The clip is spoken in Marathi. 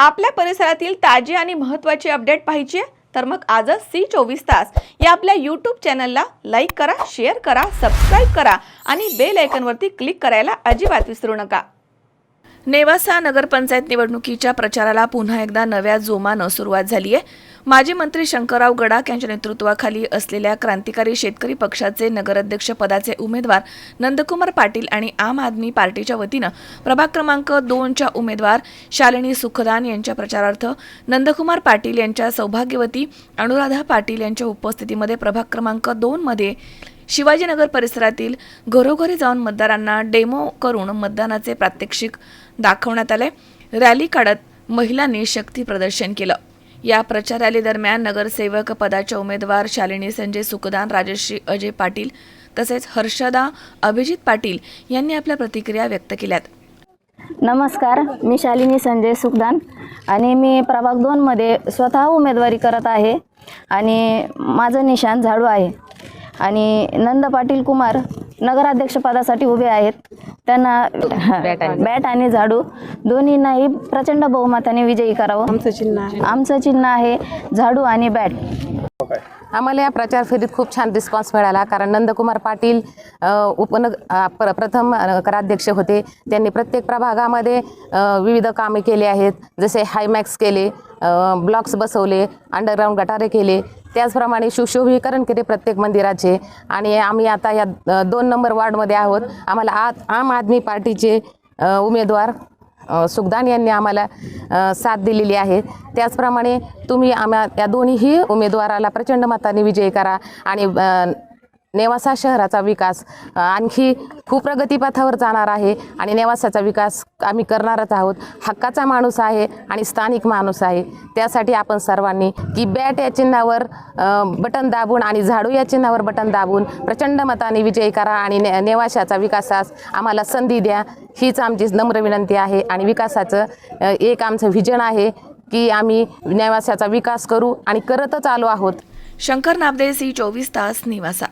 आपल्या परिसरातील ताजी आणि महत्त्वाची अपडेट पाहिजे? तर मग आजच सी चोवीस तास या आपल्या यूट्यूब चॅनलला लाईक करा शेअर करा सबस्क्राईब करा आणि बेल आयकनवरती क्लिक करायला अजिबात विसरू नका. नेवासा नगरपंचायत निवडणुकीच्या प्रचाराला पुन्हा एकदा नव्या जोमानं सुरुवात झाली आहे माजी मंत्री शंकरराव गडाख यांच्या नेतृत्वाखाली असलेल्या क्रांतिकारी शेतकरी पक्षाचे नगराध्यक्ष पदाचे उमेदवार नंदकुमार पाटील आणि आम आदमी पार्टीच्या वतीनं प्रभाग क्रमांक दोनच्या उमेदवार शालिनी सुखदान यांच्या प्रचारार्थ नंदकुमार पाटील यांच्या सौभाग्यवती अनुराधा पाटील यांच्या उपस्थितीमध्ये प्रभाग क्रमांक दोनमध्ये शिवाजीनगर परिसरातील घरोघरी जाऊन मतदारांना डेमो करून मतदानाचे प्रात्यक्षिक दाखवण्यात आले. रॅली काढत महिलांनी शक्ती प्रदर्शन केलं. या प्रचारालीदरम्यान दरम्यान नगरसेवक पदाच्या उमेदवार शालिनी संजय सुखदान राजश्री अजय पाटील तसेच हर्षदा अभिजित पाटील यांनी आपल्या प्रतिक्रिया व्यक्त केल्यात. नमस्कार मी शालिनी संजय सुखदान आणि मी प्रभाग दोनमध्ये स्वतः उमेदवारी करत आहे आणि माझं निशाण झाडू आहे. आणि नंद पाटील कुमार नगराध्यक्षपदासाठी उभे आहेत. त्यांना बॅट आणि झाडू. दोन्हींनाही प्रचंड बहुमताने विजयी करावं. आमचं चिन्ह आहे. आमचं चिन्ह आहे झाडू आणि बॅट. आम्हाला या प्रचार फेरीत खूप छान रिस्पॉन्स मिळाला कारण नंदकुमार पाटील उपन प्र प्रथम नगराध्यक्ष होते. त्यांनी प्रत्येक प्रभागामध्ये विविध कामे केली आहेत. जसे हायमॅक्स केले ब्लॉक्स बसवले अंडरग्राऊंड गटारे केले. त्याचप्रमाणे सुशोभीकरण केले प्रत्येक मंदिराचे. आणि आम्ही आता या दोन नंबर वार्डमध्ये आहोत. आम्हाला आ आम आदमी पार्टीचे उमेदवार सुगदान सुखदान यांनी आम्हाला साथ दिलेली आहे. त्याचप्रमाणे तुम्ही आम्हा या दोन्हीही उमेदवाराला प्रचंड मताने विजयी करा. आणि नेवासा शहराचा विकास आणखी खूप प्रगतीपथावर जाणार आहे आणि नेवासाचा विकास आम्ही करणारच आहोत. हक्काचा माणूस आहे आणि स्थानिक माणूस आहे. त्यासाठी आपण सर्वांनी की बॅट या चिन्हावर बटन दाबून आणि झाडू या चिन्हावर बटन दाबून प्रचंड मताने विजय करा आणि ने नेवाशाचा विकासास आम्हाला संधी द्या. हीच आमची नम्र विनंती आहे आणि विकासाचं एक आमचं व्हिजन आहे की आम्ही नेवासाचा विकास करू आणि करतच आलो आहोत. शंकर नाबदे सी चोवीस तास निवासा.